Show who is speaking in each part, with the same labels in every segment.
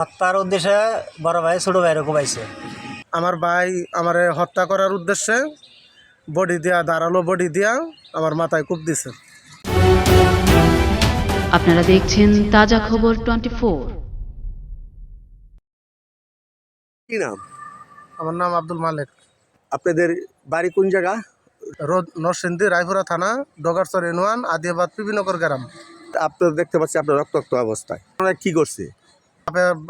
Speaker 1: হত্যার উদ্দেশ্যে বড় ভাই ছোট ভাইয়ের কুবাইছে
Speaker 2: আমার ভাই আমারে হত্যা করার উদ্দেশ্যে বডি দিয়া দাঁড়াল বডি দিয়া আমার মাথায় কূপ দিছে।
Speaker 3: আপনারা দেখছেন তাজা খবর টোয়েন্টি ফোর।
Speaker 4: কি নাম?
Speaker 2: আমার নাম আব্দুল মালিক।
Speaker 4: আপনাদের বাড়ি কোন জায়গা?
Speaker 2: রোদ নরসিংদী রায়পুরা থানা ডগারচর ইউনিয়ন আদিয়াবাদ পিবিনগর গ্রাম।
Speaker 4: আপনার দেখতে পাচ্ছি আপনার রক্তাক্ত অবস্থায়। আপনারা কি করছে?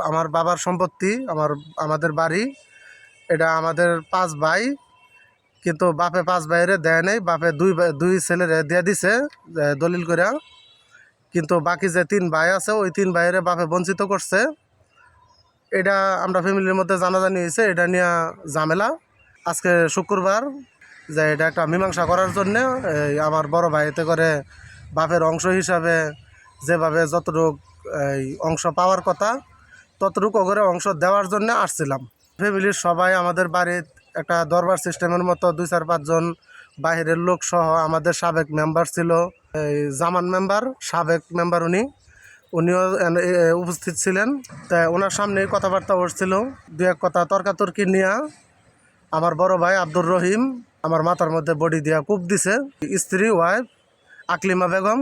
Speaker 2: আমার বাবার সম্পত্তি, আমার, আমাদের বাড়ি, এটা আমাদের পাঁচ ভাই, কিন্তু বাপে পাঁচ ভাইয়েরে দেয় নেই, বাপে দুই দুই ছেলেরে দিয়ে দিছে দলিল করে কিন্তু বাকি যে তিন ভাই আছে, ওই তিন ভাইয়েরে বাপে বঞ্চিত করছে। এটা আমরা ফ্যামিলির মধ্যে জানাজানি হয়েছে, এটা নিয়ে ঝামেলা। আজকে শুক্রবার, যে এটা একটা মীমাংসা করার জন্য আমার বড় ভাইতে করে বাপের অংশ হিসাবে যেভাবে যতটুক এই অংশ পাওয়ার কথা, ততটুকু করে অংশ দেওয়ার জন্য আসছিলাম। ফ্যামিলির সবাই আমাদের বাড়ির একটা দরবার সিস্টেমের মতো দুই চার পাঁচজন বাইরের লোক সহ আমাদের সাবেক মেম্বার ছিল, এই জামান মেম্বার সাবেক মেম্বার উনি। উনিও উপস্থিত ছিলেন। তাই ওনার সামনেই কথাবার্তা উঠছিল দু এক কথা তর্কাতর্কি নিয়ে। আমার বড় ভাই আব্দুর রহিম, আমার মাথার মধ্যে বডি দিয়া কূপ দিছে। স্ত্রী ওয়াইফ আকলিমা বেগম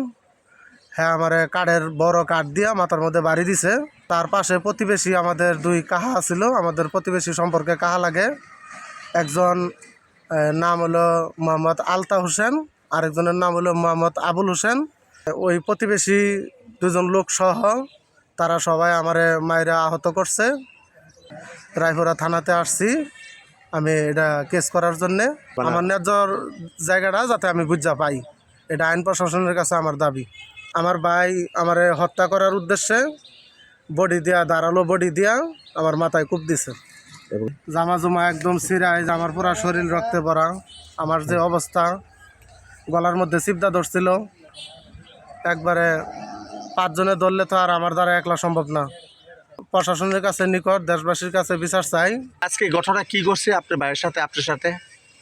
Speaker 2: হ্যাঁ আমার কাঠের বড় কাঠ দিয়া মাথার মধ্যে বাড়ি দিছে। তার পাশে প্রতিবেশী আমাদের দুই কাহা ছিল। আমাদের প্রতিবেশী সম্পর্কে কাহা লাগে? একজন নাম হলো মোহাম্মদ আলতা হোসেন আরেকজনের নাম হলো মোহাম্মদ আবুল হোসেন। ওই প্রতিবেশী দুজন লোক সহ তারা সবাই আমারে মায়েরা আহত করছে। রায়পুরা থানাতে আসছি আমি এটা কেস করার জন্যে। আমার ন্যায্য জায়গাটা যাতে আমি বুঝা পাই। এটা আইন প্রশাসনের কাছে আমার দাবি। আমার ভাই আমারে হত্যা করার উদ্দেশ্যে বডি দিয়া দাঁড়াল বডি দিয়া আমার মাথায় কূপ দিছে। জামা জুমা একদম সিরাই আমার পুরা শরীর রক্তে ভরা। আমার যে অবস্থা গলার মধ্যে চিপদা ধরছিল। একবারে পাঁচজনে ধরলে তো আর আমার দ্বারা একলা সম্ভব না। প্রশাসনের কাছে নিকট দেশবাসীর কাছে বিচার চাই।
Speaker 4: আজকে ঘটনা কি করছে আপনার ভাইয়ের সাথে আপনার সাথে?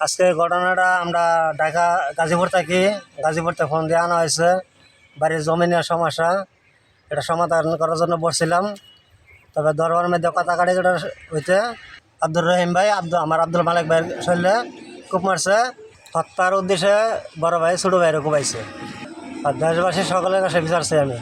Speaker 1: আজকে ঘটনাটা আমরা ঢাকা গাজীপুর থাকি থেকে ফোন দিয়ে আনা হয়েছে। বাড়ির জমি নেওয়ার সমস্যা, এটা সমাধান করার জন্য বসছিলাম। তবে দরবার মধ্যে কথা কাটি যেটা হইতে আব্দুর রহিম ভাই, আব্দুল আমার আব্দুল মালিক ভাইয়ের শরীরে কূপ মারছে। হত্যার উদ্দেশ্যে বড় ভাই, ছোটো ভাইয়েরও কুপাইছে আর দেশবাসী সকলের কাছে বিচারছি আমি।